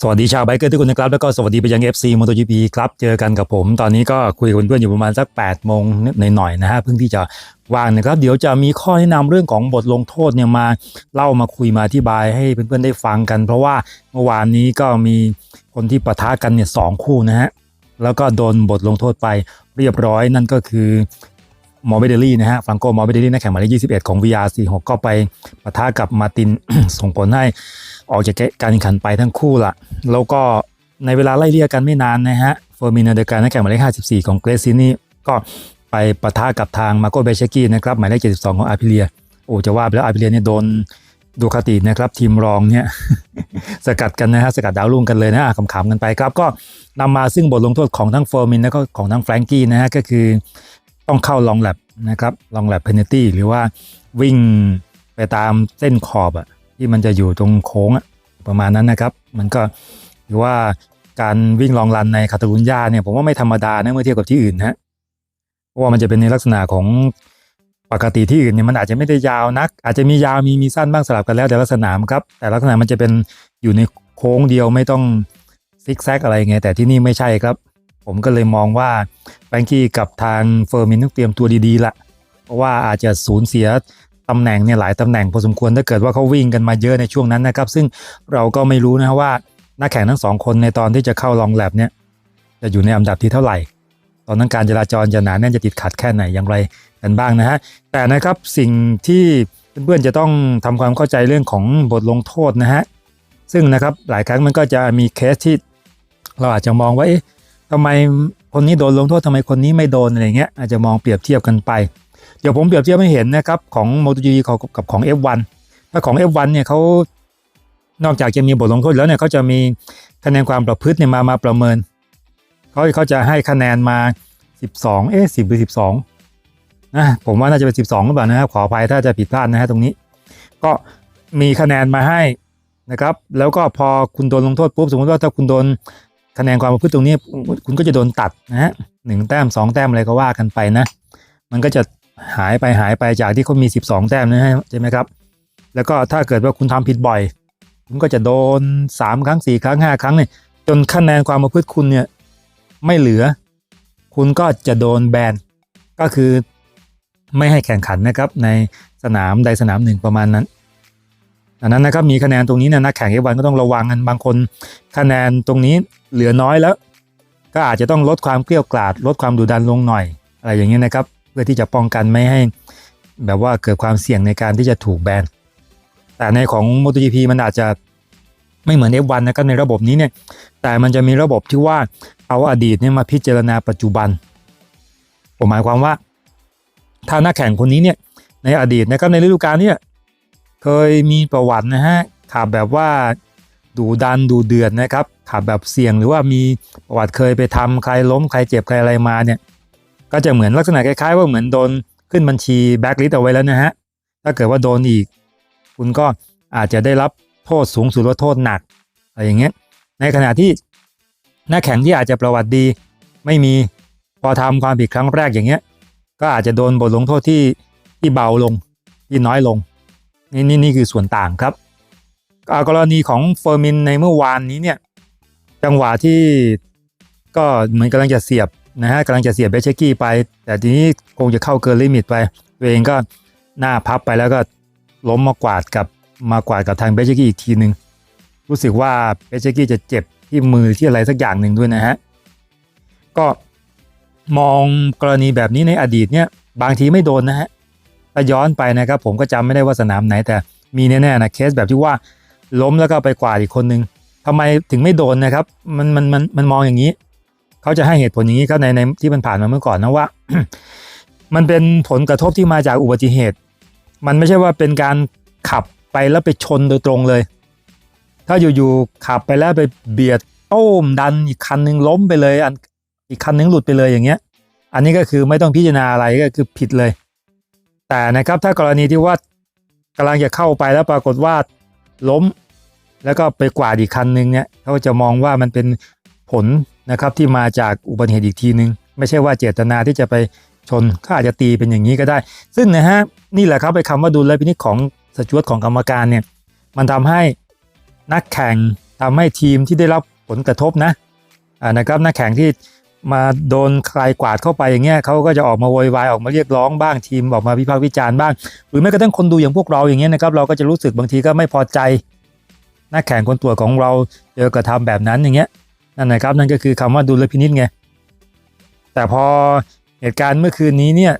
สวัสดีชาวไบเกอร์ทุกคนนะครับ แล้วก็สวัสดีไปยัง FC MotoGP ครับ เจอกันกับผม ตอนนี้ก็คุยกับเพื่อนอยู่ประมาณสัก8โมงหน่อยๆนะฮะเพิ่งที่จะว่างนะครับ เดี๋ยวจะมีข้อแนะนำเรื่องของบทลงโทษเนี่ยมาเล่ามาคุยมาอธิบายให้เพื่อนๆได้ฟังกัน เพราะว่าเมื่อวานนี้ก็มีคนที่ปะทะกันเนี่ยสองคู่นะฮะแล้วก็โดนบทลงโทษไปเรียบร้อยนั่นก็คือ มอร์เบเดลี่นะฮะฟรังโกมอร์เบเดลี่นักแข่งหมายเลข21 ของ VR46 ก็ไปปะทะกับมาติน ส่งผลให้ออกจากการแข่งขันไปทั้งคู่ละแล้วก็ในเวลาไล่เลี่ยกันไม่นานนะฮะเฟอร์มินาเดการนักแข่งหมายเลข54 ของเกรซินี่ก็ไปปะทะกับทางมาโกเบเชกี้นะครับหมายเลข72 ของอาพิเลียโอ้จะว่าไปแล้วอาพิเลียเนี่ยโดนดูคาตินะครับทีมรองเนี่ยสกัดกันนะฮะสกัดดาวรุ่งกันเลยนะขำๆกันไปครับ ก็นำมาซึ่งบทลงโทษของทั้งเฟอร์มินแล้วก็ของทั้งแฟรงกี้นะฮะก็คือ ต้องเข้าลองแลบนะครับลองแลบเพนเนตี้หรือว่าวิ่งไปตามเส้นขอบอะที่มันจะอยู่ตรงโค้งอะประมาณนั้นนะครับ มันก็ถือว่าการวิ่งลองรันในคาตาลุญญาเนี่ยผมว่าไม่ธรรมดานะเมื่อเทียบกับที่อื่นนะฮะเพราะว่ามันจะเป็นในลักษณะของปกติที่อื่นเนี่ยมันอาจจะไม่ได้ยาวนัก อาจจะมียาวมีมีสั้นบ้างสลับกันแล้วแต่ลักษณะครับแต่ลักษณะมันจะเป็นอยู่ในโค้งเดียวไม่ต้องซิกแซกอะไรไงแต่ที่นี่ไม่ใช่ครับ ผมก็เลยมองว่าแฟรงกี้กับทางเฟอร์มินต้องเตรียมตัวดีๆละเพราะว่าอาจจะสูญเสียตำแหน่งเนี่ยหลายตำแหน่งพอสมควรถ้าเกิดว่าเขาวิ่งกันมาเยอะในช่วงนั้นนะครับ ซึ่งเราก็ไม่รู้นะว่านักแข่งทั้งสองคนในตอนที่จะเข้าลองแลบเนี่ยจะอยู่ในอันดับที่เท่าไหร่ ตอนนั้นการจราจรจะหนาแน่นจะติดขัดแค่ไหนอย่างไรกันบ้างนะฮะแต่นะครับสิ่งที่เพื่อนๆจะต้องทำความเข้าใจเรื่องของบทลงโทษนะฮะซึ่งนะครับหลายครั้งมันก็จะมีเคสที่เราอาจจะมองว่าเอ๊ะ ทำไมคนนี้โดนลงโทษทำไมคนนี้ไม่โดนอะไรเงี้ยอาจจะมองเปรียบเทียบกันไป เดี๋ยวผมเปรียบเทียบให้เห็นนะครับของ MotoGP กับของ F1 ถ้าของ F1 เนี่ยเขานอกจากจะมีบทลงโทษแล้วเนี่ยเขาจะมีคะแนนความประพฤติเนี่ยมามาประเมินเขาเขาจะให้คะแนนมา 12 เอ๊ะ10 หรือ 12นะผมว่าน่าจะเป็น 12หรือเปล่านะครับขออภัยถ้าจะผิดพลาดนะฮะตรงนี้ ก็มีคะแนนมาให้นะครับ แล้วก็พอคุณโดนลงโทษปุ๊บสมมติว่าถ้าคุณโดน คะแนนความประพฤติตรงนี้คุณก็จะโดนตัดนะฮะหนึ่งแต้มสองแต้มอะไรก็ว่ากันไปนะ มันก็จะหายไปหายไปจากที่เขามี 12 แต้มนะฮะใช่ไหมครับ แล้วก็ถ้าเกิดว่าคุณทำผิดบ่อย คุณก็จะโดน 3 ครั้ง 4 ครั้ง 5 ครั้งเนี่ยจนคะแนนความประพฤติคุณเนี่ยไม่เหลือ คุณก็จะโดนแบนก็คือไม่ให้แข่งขันนะครับในสนามใดสนามหนึ่งประมาณนั้น ดังนั้นนะครับมีคะแนนตรงนี้เนยนักแข่งเอวันก็ต้องระวังกันบางคนคะแนนตรงนี้เหลือน้อยแล้ว ก็อาจจะต้องลดความเกลี้ยกล่อดลดความดุดันลงหน่อย อะไรอย่างเงี้ยนะครับ เพื่อที่จะป้องกันไม่ให้ แบบว่าเกิดความเสี่ยงในการที่จะถูกแบนแต่ในของ MotoGP มันอาจจะไม่เหมือน F1 นะครับในระบบนี้เนี่ย แต่มันจะมีระบบที่ว่าเอาอดีตเนี่ยมาพิจารณาปัจจุบัน ผมหมายความว่า ถ้านักแข่งคนนี้เนี่ยในอดีตนะครับในฤดูกาลเนี่ย เคยมีประวัตินะฮะขับแบบว่าดูดันดูเดือดนะครับขับแบบเสี่ยงหรือว่ามีประวัติเคยไปทำใครล้มใครเจ็บใครอะไรมาเนี่ยก็จะเหมือนลักษณะคล้ายๆ ว่าเหมือนโดนขึ้นบัญชีแบ็กลิสต์เอาไว้แล้วนะฮะถ้าเกิดว่าโดนอีก คุณก็อาจจะได้รับโทษสูงสุดหรือว่าโทษหนักอะไรอย่างเงี้ยในขณะที่นักแข่งที่อาจจะประวัติดี ไม่มีพอทำความผิดครั้งแรกอย่างเงี้ยก็อาจจะโดนบทลงโทษที่ที่เบาลงที่น้อยลง นี่นี่นี่คือส่วนต่างครับกรณีของเฟอร์มินในเมื่อวานนี้เนี่ยจังหวะที่ก็เหมือนกำลังจะเสียบนะฮะกำลังจะเสียบเบเชกี้ไป แต่ทีนี้คงจะเข้าเกินลิมิตไป ตัวเองก็หน้าพับไปแล้วก็ล้มมากวาดกับมากวาดกับทางเบเชกี้อีกทีหนึ่งรู้สึกว่าเบเชกี้จะเจ็บที่มือที่อะไรสักอย่างหนึ่งด้วยนะฮะก็มองกรณีแบบนี้ในอดีตเนี่ยบางทีไม่โดนนะฮะ ถ้าย้อนไปนะครับผมก็จำไม่ได้ว่าสนามไหนแต่มีแน่ๆนะเคสแบบที่ว่าล้มแล้วก็ไปกวาดอีกคนนึงทำไมถึงไม่โดนนะครับ มันมันมันมันมองอย่างนี้ เขาจะให้เหตุผลอย่างนี้ครับในในที่มันผ่านมาเมื่อก่อนนะว่า มันเป็นผลกระทบที่มาจากอุบัติเหตุ มันไม่ใช่ว่าเป็นการขับไปแล้วไปชนโดยตรงเลย ถ้าอยู่ๆขับไปแล้วไปเบียดโต้มดันอีกคันนึงล้มไปเลยอันอีกคันนึงหลุดไปเลยอย่างเงี้ย อันนี้ก็คือไม่ต้องพิจารณาอะไรก็คือผิดเลย แต่นะครับถ้ากรณีที่ว่ากำลังจะเข้าไปแล้วปรากฏว่าล้ม แล้วก็ไปกวาดอีกคันนึงเนี่ยเขาจะมองว่ามันเป็นผลนะครับที่มาจากอุบัติเหตุอีกทีนึง ไม่ใช่ว่าเจตนาที่จะไปชนเขาอาจจะตีเป็นอย่างนี้ก็ได้ ซึ่งนะฮะนี่แหละครับไปคำว่าดุลพินิจของสจวตของกรรมการเนี่ยมันทำให้นักแข่งทำให้ทีมที่ได้รับผลกระทบนะอ่านะครับนักแข่งที่ มาโดนใครกวาดเข้าไปอย่างเงี้ยเขาก็จะออกมาโวยวายออกมาเรียกร้องบ้างทีมออกมาวิพากษ์วิจารณ์บ้าง หรือแม้กระทั่งคนดูอย่างพวกเราอย่างเงี้ยนะครับเราก็จะรู้สึกบางทีก็ไม่พอใจนักแข่งคนตัวจของเราเจอกระทำแบบนั้นอย่างเงี้ยนั่นนะครับนั่นก็คือคำว่าดุลพินิจไงแต่พอเหตุการณ์เมื่อคืนนี้เนี่ย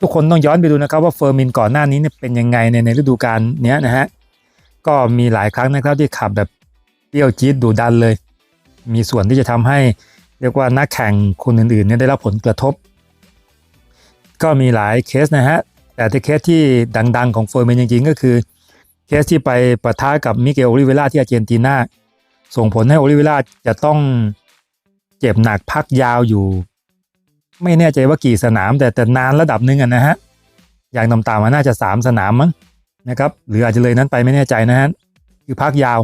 ทุกคนต้องย้อนไปดูนะครับว่าเฟอร์มินก่อนหน้านี้เนี่ยเป็นยังไงในในฤดูกาลเนี้ยนะฮะก็มีหลายครั้งนะครับที่ขับแบบเปรี้ยวจี๊ดดุดันเลย มีส่วนที่จะทำให้ เรียกว่านักแข่งคนอื่นๆเนี่ยได้รับผลกระทบ ก็มีหลายเคสนะฮะ แต่ที่เคสที่ดัง ๆ ของเฟอร์มินจริงๆ ก็คือ เคสที่ไปปะทะกับมิเกลโอลิเวล่าที่อาร์เจนตินาส่งผลให้โอลิเวล่าจะต้องเจ็บหนักพักยาวอยู่ ไม่แน่ใจว่ากี่สนาม แต่แต่นานระดับหนึ่งนะฮะอย่างต่ำๆมันน่าจะ 3 สนามมั้งนะครับหรืออาจจะเลยนั้นไปไม่แน่ใจนะฮะคือพักยาว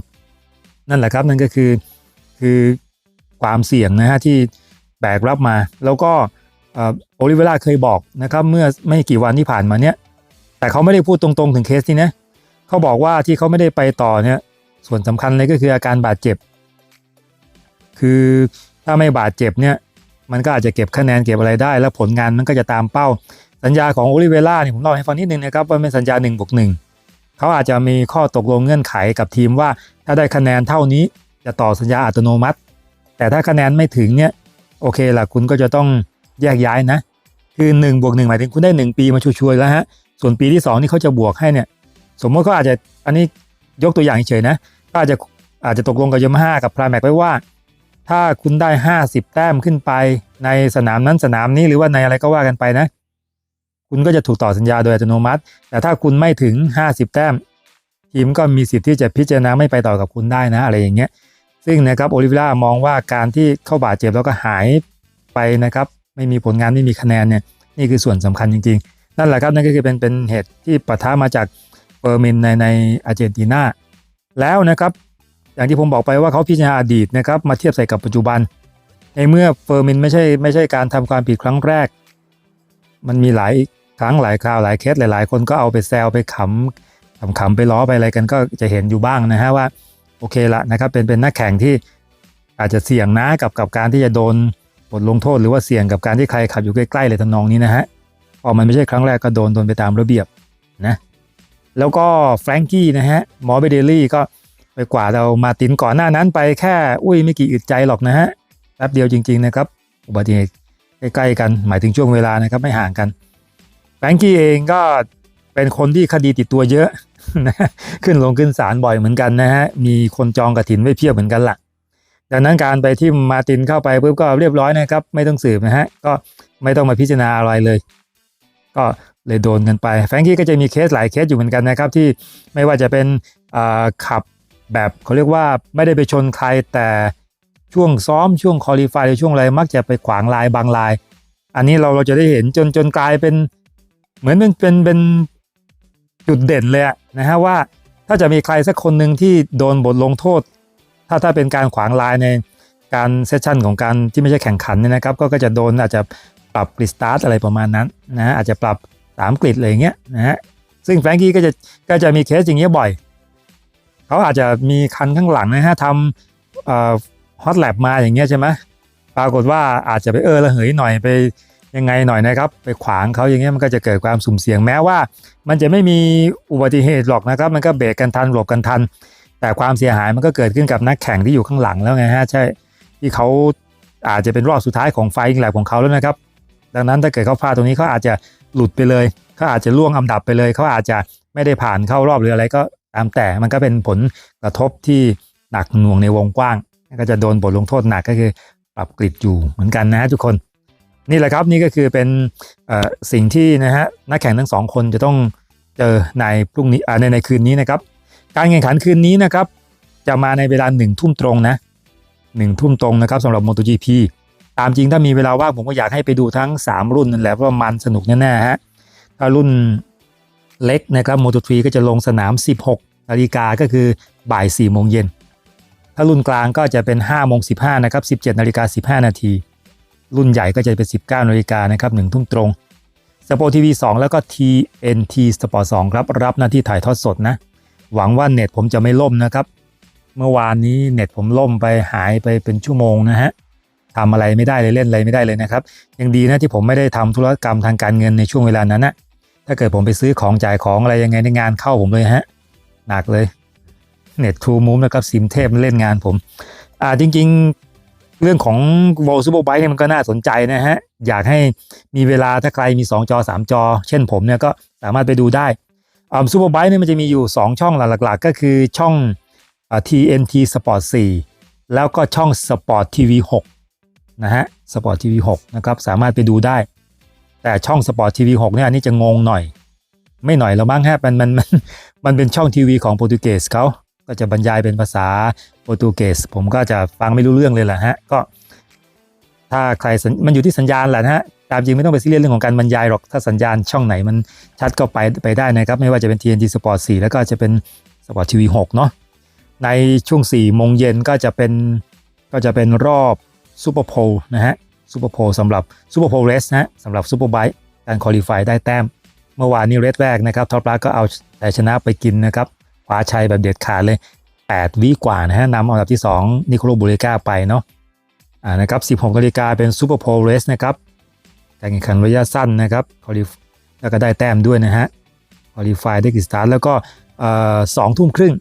นั่นแหละครับนั่นก็คือ คือ ความเสี่ยงนะฮะที่แบกรับมา แล้วก็โอลิเวล่าเคยบอกนะครับเมื่อไม่กี่วันที่ผ่านมาเนี้ยแต่เขาไม่ได้พูดตรงๆถึงเคสนี้นะเขาบอกว่าที่เขาไม่ได้ไปต่อเนี่ยส่วนสำคัญเลยก็คืออาการบาดเจ็บ คือถ้าไม่บาดเจ็บเนี่ยมันก็อาจจะเก็บคะแนนเก็บอะไรได้ แล้วผลงานมันก็จะตามเป้า สัญญาของโอลิเวล่าเนี่ยผมเล่าให้ฟังนิดนึงนะครับว่าเป็นสัญญา1นบวกหเขาอาจจะมีข้อตกลงเงื่อนไขกับทีมว่า ถ้าได้คะแนนเท่านี้จะต่อสัญญาอัตโนมัติ แต่ถ้าคะแนนไม่ถึงเนี่ยโอเคล่ะคุณก็จะต้องแยกย้ายนะ คือ1บวกหหมายถึงคุณได้ 1 ปีมาช่วยๆแล้วฮะส่วนปีที่ 2 นี่เขาจะบวกให้เนี่ยสมมติเขาอาจจะอันนี้ยกตัวอย่างเฉยๆนะก็อาจจะอาจจะตกลงกับยมาฮ่ากับพรายแม็กไว้ว่า ถ้าคุณได้ 50 แต้มขึ้นไปในสนามนั้นสนามนี้หรือว่าในอะไรก็ว่ากันไปนะ คุณก็จะถูกต่อสัญญาโดยอัตโนมัติ แต่ถ้าคุณไม่ถึง 50 แต้มทีมก็มีสิทธิ์ที่จะพิจารณาไม่ไปต่อกับคุณได้นะ อะไรอย่างเงี้ย ซึ่งนะครับโอลิเวล่ามองว่าการที่เข้าบาดเจ็บแล้วก็หายไปนะครับไม่มีผลงานไม่มีคะแนนเนี่ยนี่คือส่วนสำคัญจริง ๆ นั่นแหละครับนั่นก็คือเป็นเป็นเหตุที่ปะทะมาจากเฟอร์มินในในอาร์เจนตินาแล้วนะครับอย่างที่ผมบอกไปว่าเขาพิจารณาอดีตนะครับมาเทียบใส่กับปัจจุบัน ในเมื่อเฟอร์มินไม่ใช่ไม่ใช่การทำความผิดครั้งแรก มันมีหลายครั้งหลายคราวหลายเคสหลาย ๆ คนก็เอาไปแซวไปขำขำๆไปล้อไปอะไรกันก็จะเห็นอยู่บ้างนะฮะว่า เคละนะครับเป็นเป็นนักแข่งที่อาจจะเสี่ยงนะกับกับการที่จะโดนบทลงโทษ หรือว่าเสี่ยงกับการที่ใครขับอยู่ใกล้ๆเลยทำนองนี้นะฮะพอมันไม่ใช่ครั้งแรกก็โดนโดนไปตามระเบียบนะแล้วก็แฟรงกี้นะฮะมอร์เบเดลี่ก็ไปกว่าเรามาตินก่อนหน้านั้นไปแค่อุ้ยไม่กี่อึดใจหรอกนะฮะแป๊บเดียวจริงๆนะครับอุบัติเหตุใกล้ๆกันหมายถึงช่วงเวลานะครับไม่ห่างกันแฟรงกี้เองก็เป็นคนที่คดีติดตัวเยอะ ขึ้นลงขึ้นศาลบ่อยเหมือนกันนะฮะ มีคนจองกระถินไว้เพียบเหมือนกันละ่ะ ดังนั้นการไปที่มาตินเข้าไปปุ๊บก็เรียบร้อยนะครับ ไม่ต้องสืบนะฮะ ก็ไม่ต้องมาพิจารณาอะไรเลย ก็เลยโดนกันไป แฟรงกี้ก็จะมีเคสหลายเคสอยู่เหมือนกันนะครับ ที่ไม่ว่าจะเป็นขับแบบเขาเรียกว่าไม่ได้ไปชนใครแต่ช่วงซ้อมช่วงคอลี่ฟายหรือช่วงอะไรมักจะไปขวางลายบางลาย อันนี้เราเราจะได้เห็นจนจนกลายเป็น เหมือนเป็นเป็นเป็นจุดเด่นเลยอะ นะฮะว่าถ้าจะมีใครสักคนหนึ่งที่โดนบทลงโทษ ถ้าถ้าเป็นการขวางลายในการเซสชันของการที่ไม่ใช่แข่งขันเนี่ยนะครับก็ก็จะโดนอาจจะปรับกริสตาร์ทอะไรประมาณนั้นนะฮะอาจจะปรับสามกริดอะไรอย่างเงี้ยนะฮะซึ่งแฟรงกี้ก็จะก็จะมีเคสอย่างเงี้ยบ่อย เขาอาจจะมีคันข้างหลังนะฮะทำฮอตแลบมาอย่างเงี้ยใช่ไหมปรากฏว่าอาจจะไปเออระเหยหน่อยไป ยังไงหน่อยนะครับ ไปขวางเขาอย่างเงี้ยมันก็จะเกิดความสุ่มเสี่ยงแม้ว่า มันจะไม่มีอุบัติเหตุหรอกนะครับ มันก็เบรกกันทันหลบกันทัน แต่ความเสียหายมันก็เกิดขึ้นกับนักแข่งที่อยู่ข้างหลังแล้วไงฮะใช่ที่เขาอาจจะเป็นรอบสุดท้ายของไฟล์แลบของเขาแล้วนะครับ ดังนั้นถ้าเกิดเขาพลาดตรงนี้เขาอาจจะหลุดไปเลยเขาอาจจะล่วงอันดับไปเลยเขาอาจจะไม่ได้ผ่านเข้ารอบหรืออะไรก็ตามแต่มันก็เป็นผลกระทบที่หนักหน่วงในวงกว้าง ก็จะโดนบทลงโทษหนักก็คือปรับกริดอยู่เหมือนกันนะฮะทุกคน นี่แหละครับนี่ก็คือเป็นสิ่งที่นะฮะนักแข่งทั้งสองคนจะต้องเจอในพรุ่งนี้ในในคืนนี้นะครับ การแข่งขันคืนนี้นะครับ จะมาในเวลาหนึ่งทุ่มตรงนะหนึ่งทุ่มตรงนะครับสำหรับ MotoGP ตามจริงถ้ามีเวลาว่างผมก็อยากให้ไปดูทั้ง 3 รุ่นนั่นแหละเพราะมันสนุกแน่ๆฮะถ้ารุ่นเล็กนะครับโมโตทรีก็จะลงสนาม 16นาฬิกาก็คือบ่าย4โมงเย็นถ้ารุ่นกลางก็จะเป็น5โมง15นะครับ17นาฬิกา15นาที รุ่นใหญ่ก็จะเป็น 19นาฬิกานะครับ1ทุ่มตรงสปอร์ทีวี2แล้วก็ TNT Sport 2ครับรับหน้าที่ถ่ายทอดสดนะ หวังว่าเน็ตผมจะไม่ล่มนะครับ เมื่อวานนี้เน็ตผมล่มไปหายไปเป็นชั่วโมงนะฮะทำอะไรไม่ได้เลยเล่นอะไรไม่ได้เลยนะครับยังดีนะที่ผมไม่ได้ทำธุรกรรมทางการเงินในช่วงเวลานั้นนะถ้าเกิดผมไปซื้อของจ่ายของอะไรยังไงในงานเข้าผมเลยฮะหนักเลยเน็ตทูมูฟนะครับซิมเทพเล่นงานผมอ่าจริง ๆ เรื่องของ v o l Super Bike เนี่ยมันก็น่าสนใจนะฮะ อยากให้มีเวลาถ้าใครมี 2 จอ 3 จอ เช่นผมเนี่ยก็สามารถไปดูได้อ่า Super Bike เนี่ยมันจะมีอยู่ 2 ช่องหลักๆ ก็คือช่องอ่า TNT Sport 4 แล้วก็ช่อง Sport TV 6นะฮะ Sport TV 6นะครับสามารถไปดูได้ แต่ช่อง Sport TV 6เนี่ยอันนี้จะงงหน่อย ไม่หน่อยแล้วมั้งฮะมันมันมันมันเป็นช่องทีวีของโปรตุเกสเขาก็จะบรรยายเป็นภาษา โปรตุเกสผมก็จะฟังไม่รู้เรื่องเลยแหละฮะก็ ถ้าใครมันอยู่ที่สัญญาณแหละนะฮะตามจริงไม่ต้องไปซีเรียสเรื่องของการบรรยายหรอกถ้าสัญญาณช่องไหนมันชัดก็ไปไปได้นะครับ ไม่ว่าจะเป็น TNT Sport 4 แล้วก็จะเป็น Sport TV 6 เนาะในช่วง4โมงเย็นก็จะเป็นก็จะเป็นรอบซูเปอร์โพลนะฮะซูเปอร์โพลสำหรับซูเปอร์โพลเรสนะฮะสำหรับซูเปอร์ไบค์การคอลี่ฟายได้แต้ม เมื่อวานนี้เรดแรกนะครับท็อปรักก็เอาแต่ชนะไปกินนะครับคว้าชัยแบบเด็ดขาดเลย 8 วิกว่านะฮะนำอันดับที่ 2 นิโคลบูริก้าไปเนาะอ่านะครับ16นาฬิกาเป็นซูเปอร์โพลเรสนะครับการแข่งขันระยะสั้นนะครับคอลี่แล้วก็ได้แต้มด้วยนะฮะคอลี่ฟายได้กิสตาร์แล้วก็สองทุ่มครึ่ง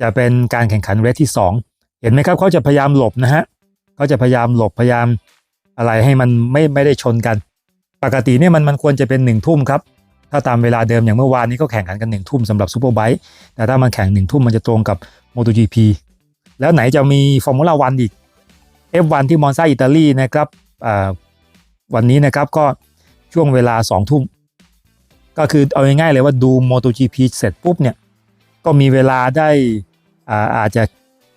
จะเป็นการแข่งขันเรสที่ 2 เห็นไหมครับเขาจะพยายามหลบนะฮะเขาจะพยายามหลบพยายามอะไรให้มันไม่ไม่ได้ชนกัน ปกติเนี่ยมันมันควรจะเป็นหนึ่งทุ่มครับ ถ้าตามเวลาเดิมอย่างเมื่อวานนี้ก็แข่งขันกันหนึ่งทุ่มสำหรับซูเปอร์ไบค์แต่ถ้ามันแข่งหนึ่งทุ่มมันจะตรงกับ MotoGP แล้วไหนจะมีฟอร์มูล่าวันอีก F1 ที่มอนซาอิตาลีนะครับวันนี้นะครับก็ช่วงเวลาสองทุ่ม ก็คือเอาง่ายๆเลยว่าดู MotoGP เสร็จปุ๊บเนี่ยก็มีเวลาได้อาอาจจะ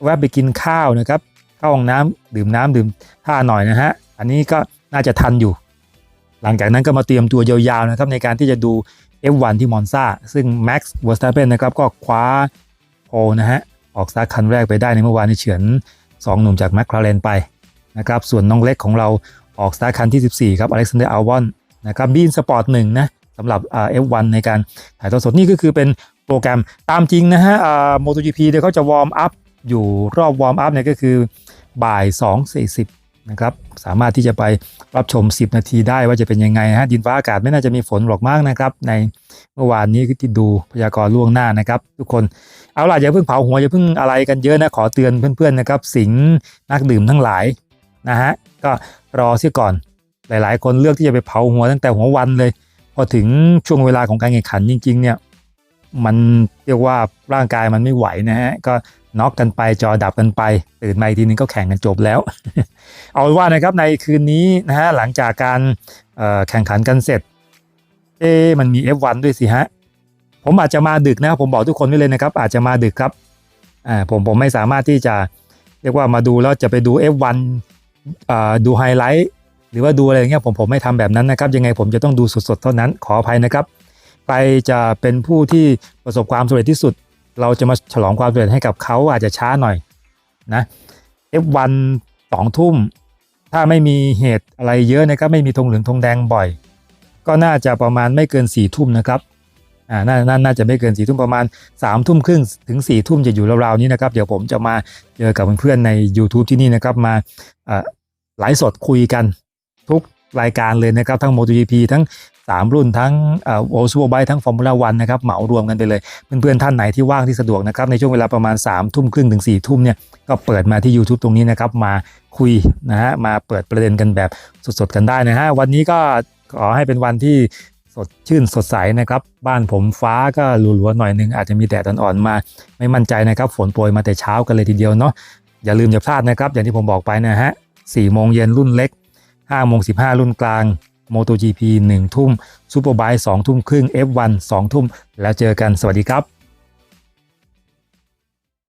แวะไปกินข้าวนะครับเข้าห้องน้ำดื่มน้ำดื่มท่าหน่อยนะฮะอันนี้ก็น่าจะทันอยู่ หลังจากนั้นก็มาเตรียมตัวยาวๆนะครับในการที่จะดู F1 ที่มอนซาซึ่ง Max Verstappen นะครับก็คว้าโพนะฮะออกสตาร์ทคันแรกไปได้ในเมื่อวานนี้เฉือน 2 หนุ่มจาก m c l a r e n ไปนะครับส่วนน้องเล็กของเราออกสตาร์คันที่ 14 ครับอเล็กซานเดอร์อัลวอนนะครับบีนสปอร์ตหนึ่งนะสำหรับอ่า F1 ในการถ่ายทอดสดนี่ก็คือเป็นโปรแกรมตามจริงนะฮะอ่า MotoGP เดี๋ยวเขาจะวอร์มอัพอยู่รอบวอร์มอัพเนี่ยก็คือบ่าย 2.40 นะครับ สามารถที่จะไปรับชม 10 นาทีได้ว่าจะเป็นยังไงฮะดินฟ้าอากาศไม่น่าจะมีฝนหรอกมากนะครับ ในเมื่อวานนี้ที่ดูพยากรณ์ล่วงหน้านะครับ ทุกคนเอาล่ะอย่าเพิ่งเผาหัวอย่าเพิ่งอะไรกันเยอะนะขอเตือนเพื่อนๆนะครับ สิงนักดื่มทั้งหลายนะฮะก็รอเสียก่อนหลาย ๆ คนเลือกที่จะไปเผาหัวตั้งแต่หัววันเลย พอถึงช่วงเวลาของการแข่งขันจริง ๆ เนี่ย มันเรียกว่าร่างกายมันไม่ไหวนะฮะก็น็อกกันไปจอดับกันไป ตื่นมาอีกทีนึงก็แข่งกันจบแล้ว เอาว่านะครับในคืนนี้นะฮะหลังจากการแข่งขันกันเสร็จ เอ๊มันมี F1 ด้วยสิฮะผมอาจจะมาดึกนะครับผมบอกทุกคนไว้เลยนะครับ อาจจะมาดึกครับอ่าผมผมไม่สามารถที่จะเรียกว่ามาดูแล้วจะไปดู F1 อ่าดูไฮไลท์หรือว่าดูอะไรอย่างเงี้ยผมผมไม่ทำแบบนั้นนะครับ ยังไงผมจะต้องดูสดๆเท่านั้นขออภัยนะครับ ใครจะเป็นผู้ที่ประสบความสำเร็จที่สุด เราจะมาฉลองความสำเร็จให้กับเขาอาจจะช้าหน่อยนะ F1 สองทุ่ม ถ้าไม่มีเหตุอะไรเยอะนะครับไม่มีธงเหลืองธงแดงบ่อย ก็น่าจะประมาณไม่เกินสี่ทุ่มนะครับอ่านานาน่าจะไม่เกินสี่ทุ่มประมาณ3ามทุ่มครึ่งถึง4ี่ทุ่มจะอยู่ราวๆนี้นะครับ เดี๋ยวผมจะมาเจอกับเพื่อนๆใน YouTube ที่นี่นะครับมาอ่าไลฟ์สดคุยกันทุกรายการเลยนะครับ ทั้ง MotoGP ทั้ง 3 รุ่นทั้งโอซูโบไบทั้งฟอร์มูล่าวันนะครับเหมารวมกันไปเลย เพื่อนๆท่านไหนที่ว่างที่สะดวกนะครับในช่วงเวลาประมาณ3ามทุ่มครึ่งถึง4ี่ทุ่มเนี่ยก็เปิดมาที่ YouTube ตรงนี้นะครับมาคุยนะฮะมาเปิดประเด็นกันแบบสดๆกันได้นะฮะวันนี้ก็ขอให้เป็นวันที่สดชื่นสดใสนะครับ บ้านผมฟ้าก็หลัวๆหน่อยนึงอาจจะมีแดดอ่อนๆมา ไม่มั่นใจนะครับ ฝนโปรยมาแต่เช้ากันเลยทีเดียวเนาะอย่าลืมอย่าพลาดนะครับ อย่างที่ผมบอกไปนะฮะ4โมงเย็นรุ่นเล็ก5โมง15รุ่นกลาง MotoGP 1 ทุ่มซูเปอร์ไบค์2ทุ่มครึ่ง F1 2 ทุ่ม แล้วเจอกันสวัสดีครับ